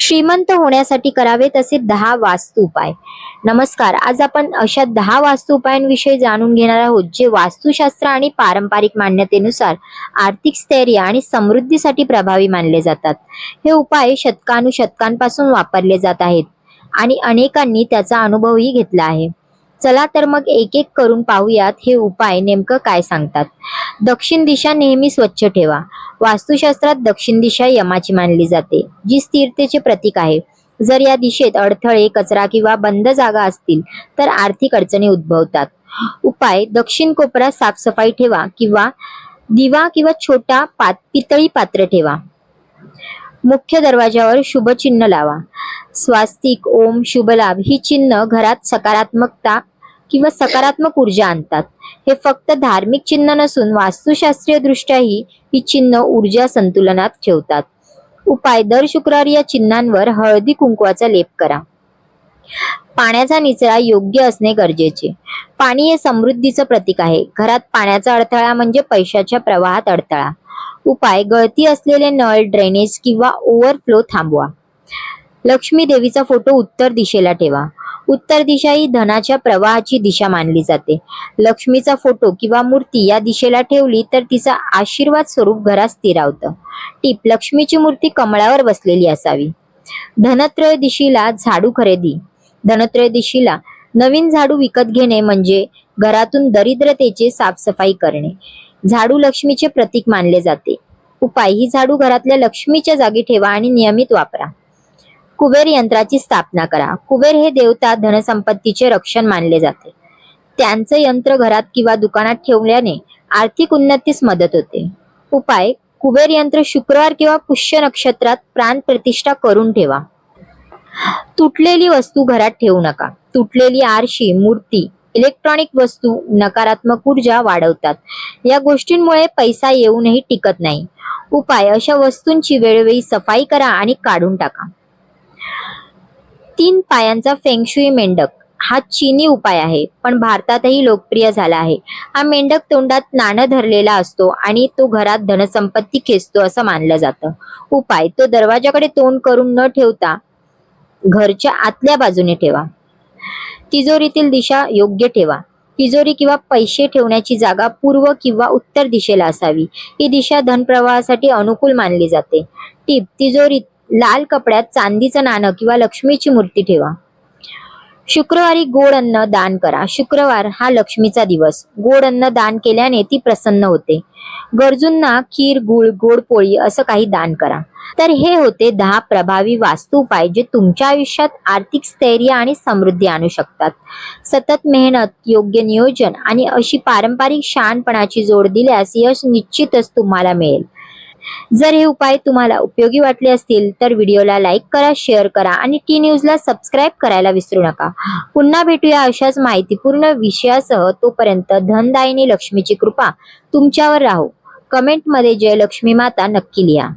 श्रीमंत होण्यासाठी करावेत असे दहा वास्तू उपाय. नमस्कार. आज आपण अशा दहा वास्तू उपायांविषयी जाणून घेणार आहोत जे वास्तुशास्त्र आणि पारंपरिक मान्यतेनुसार आर्थिक स्थैर्य आणि समृद्धीसाठी प्रभावी मानले जातात. हे उपाय शतकानुशतकांपासून वापरले जात आहेत आणि अनेकांनी त्याचा अनुभवही घेतला आहे. चला तर मग एक एक करून पाहूयात हे उपाय नेमकं काय सांगतात. दक्षिण दिशा नेहमी स्वच्छ ठेवा. वास्तुशास्त्रात दक्षिण दिशा यमाची मानली जाते जी स्थिरतेचे प्रतीक आहे. जर या दिशेत अडथळे कचरा किंवा बंद जागा असतील तर आर्थिक अडचणी उद्भवतात. उपाय दक्षिण कोपऱ्यात साफसफाई ठेवा किंवा दिवा किंवा छोटा पात पितळी पात्र ठेवा. मुख्य दरवाजावर शुभ चिन्ह लावा. स्वास्तिक ओम शुभलाभ ही चिन्ह घरात सकारात्मकता किंवा सकारात्मक ऊर्जा आणतात. हे फक्त धार्मिक चिन्ह नसून वास्तुशास्त्रीय दृष्ट्याही ही चिन्ह ऊर्जा संतुलनात ठेवतात. उपाय दर शुक्रवारी या चिन्हांवर हळदी कुंकवाचा लेप करा. पाण्याचा निचरा योग्य असणे गरजेचे. पाणी हे समृद्धीचं प्रतीक आहे. घरात पाण्याचा अडथळा म्हणजे पैशाच्या प्रवाहात अडथळा. उपाय गळती असलेले नळ ड्रेनेज किंवा ओव्हरफ्लो थांबवा. लक्ष्मी देवीचा फोटो उत्तर दिशेला ठेवा. उत्तर दिशा ही धनाच्या प्रवाहाची दिशा मानली जाते. लक्ष्मीचा फोटो किंवा मूर्ती या दिशेला ठेवली तर तिचा आशीर्वाद स्वरूप घरात स्थिरावतं टीप लक्ष्मीची मूर्ती कमळावर बसलेली असावी. धनत्रयोदशीला झाडू खरेदी. धनत्रयोदशीला नवीन झाडू विकत घेणे म्हणजे घरातून दरिद्रतेचे साफसफाई करणे. झाडू लक्ष्मीचे प्रतीक मानले जाते. उपाय ही झाडू घरातल्या लक्ष्मीच्या जागी ठेवा आणि नियमित वापरा. कुबेर यंत्राची स्थापना करा. कुबेर हे देवता धनसंपत्तीचे रक्षण मानले जाते. त्यांचं यंत्र घरात किंवा दुकानात ठेवल्याने आर्थिक उन्नतीस मदत होते. उपाय कुबेर यंत्र शुक्रवार किंवा पुष्य नक्षत्रात प्राण प्रतिष्ठा करून ठेवा. तुटलेली वस्तू घरात ठेवू नका. तुटलेली आरशी मूर्ती इलेक्ट्रॉनिक वस्तू नकारात्मक ऊर्जा वाढवतात. या गोष्टींमुळे पैसा येऊनही टिकत नाही. उपाय अशा वस्तूंची वेळोवेळी सफाई करा आणि काढून टाका. तीन पायांचा फेंगशुई मेंढक. हा चीनी उपाय आहे पण भारतातही लोकप्रिय झाला आहे. हा मेंढक तोंडात नाणं धरलेला असतो आणि तो घरात धनसंपत्ती खेचतो असं मानलं जातं. उपाय तो दरवाजाकडे तोंड करून न ठेवता घरच्या आतल्या बाजूने ठेवा. तिजोरीतील दिशा योग्य ठेवा. तिजोरी किंवा पैसे ठेवण्याची जागा पूर्व किंवा उत्तर दिशेला असावी. ही दिशा धनप्रवाहासाठी अनुकूल मानली जाते. टीप तिजोरीत लाल कपड्यात चांदीचं नाणं किंवा लक्ष्मीची मूर्ती ठेवा. शुक्रवारी गोड अन्न दान करा. शुक्रवार हा लक्ष्मीचा दिवस. गोड अन्न दान केल्याने ती प्रसन्न होते. गरजूंना खीर गुळ गोड पोळी असं काही दान करा. तर हे होते दहा प्रभावी वास्तू उपाय जे तुमच्या आयुष्यात आर्थिक स्थैर्य आणि समृद्धी आणू शकतात. सतत मेहनत योग्य नियोजन आणि अशी पारंपरिक शहाणपणाची जोड दिल्यास यश निश्चितच तुम्हाला मिळेल. जर हे उपाय तुम्हाला उपयोगी वाटले असतील तर व्हिडिओला लाईक करा शेअर करा आणि टी न्यूजला सबस्क्राईब करायला विसरू नका. पुन्हा भेटूया अशाच माहितीपूर्ण विषयासह. तोपर्यंत धनदायिनी लक्ष्मीची कृपा तुमच्यावर राहो. कमेंटमध्ये जय लक्ष्मी माता नक्की लिहा.